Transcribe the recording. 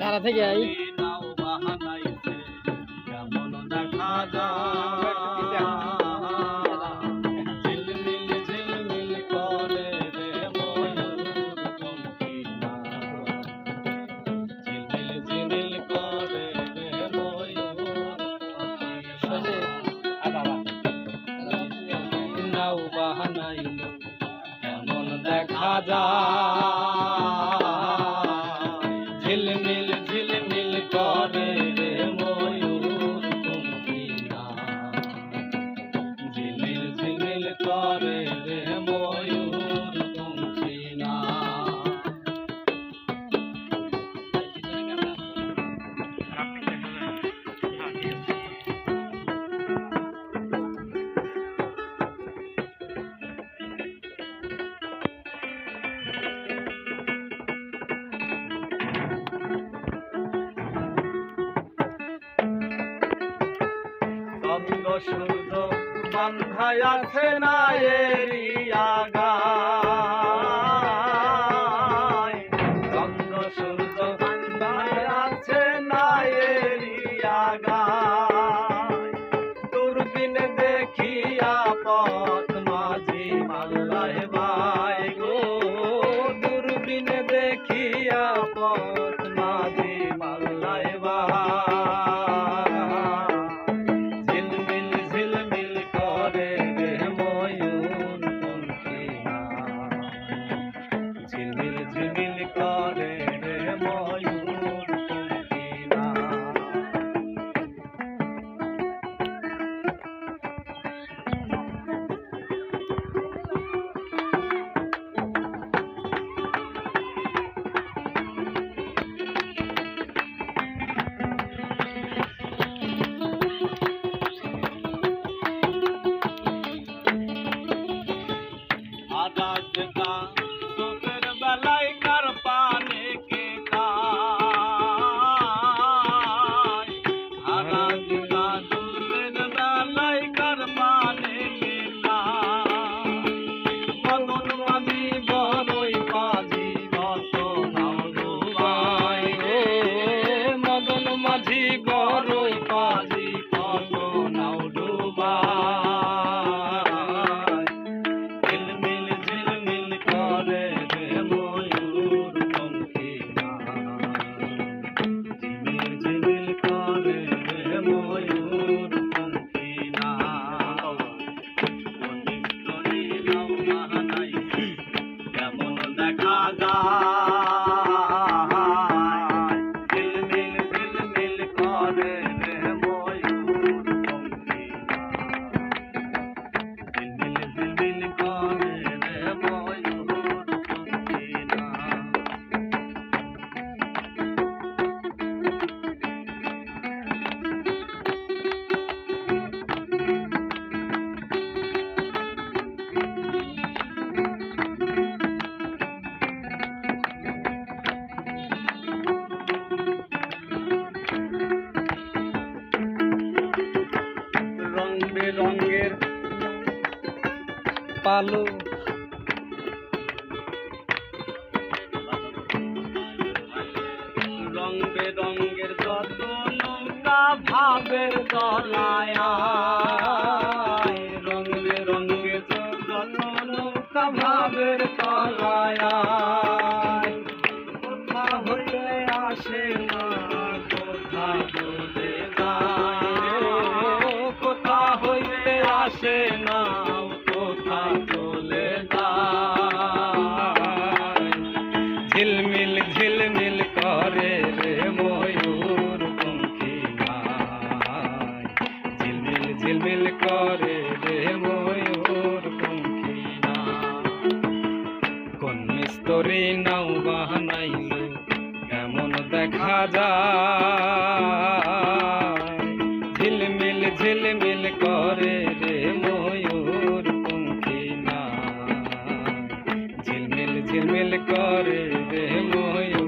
ধারা থেকে আই। বাহানাইল কেমন দেখা যায় সুদ বান্ধায় আছে না এরিয়া গা পালো। রং বেরঙ্গের যত নৌকা ভাবের দলায় রং বেরঙ্গে যত নৌকা ভাবের কোথা হইলে আসে না, কোথা বলে কোথা হইলে আসে না ভিতরে নাও বাহানাইলে কেমন দেখা যায়। ঝিলমিল ঝিলমিল করে রে ময়ূর পঙ্খী না ঝিলমিল ঝিলমিল করে রে ময়ূর